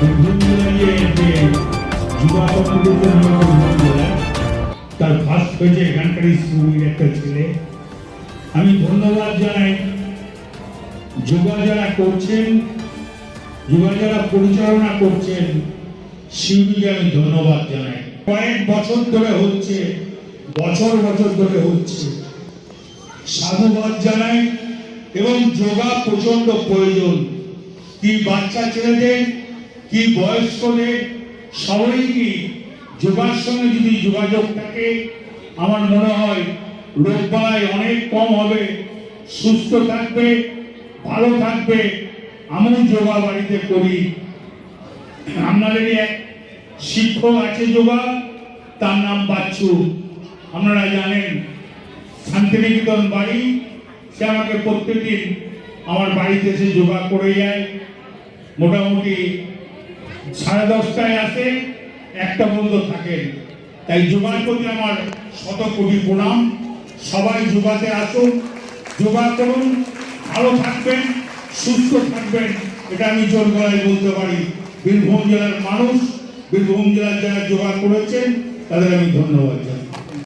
তার ফার্স্ট হয়েছে এখানকার একটা ছেলে। আমি ধন্যবাদ জানাই। যোগা যারা করছেন যোগা যারা পরিচালনা করছেন শিউরিকে আমি ধন্যবাদ জানাই। কয়েক বছর ধরে হচ্ছে, বছর বছর ধরে হচ্ছে। সাধুবাদ জানাই এবং যোগা প্রচণ্ড প্রয়োজন। কি বাচ্চা ছেলেদের কি বয়স্কদের সবাই কি যোগার সঙ্গে যদি যোগাযোগ থাকে, আমার মনে হয় রোগ বালাই অনেক কম হবে। সুস্থ থাকবে, ভালো থাকবে, আমিও যোগা বাড়িতে করি। আপনাদেরই এক শিক্ষক আছে যোগা, তার নাম বাচ্চু। আপনারা জানেন, শান্তিনিকেতন বাড়ি, সে আমাকে প্রত্যেকদিন আমার বাড়িতে এসে যোগা করে যায়। মোটামুটি সাড়ে দশটায় আসে, একটা বন্ধ থাকে। তাই যোগার প্রতি আমার শত কোটি প্রণাম। সবাই যোগাতে আসুন। যোগা করুন। ভালো থাকবেন, সুস্থ থাকবেন, এটা আমি জোর গলায় বলতে পারি। বীরভূম জেলার মানুষ, বীরভূম জেলার যারা যোগা করেছেন, তাদের আমি ধন্যবাদ জানাই।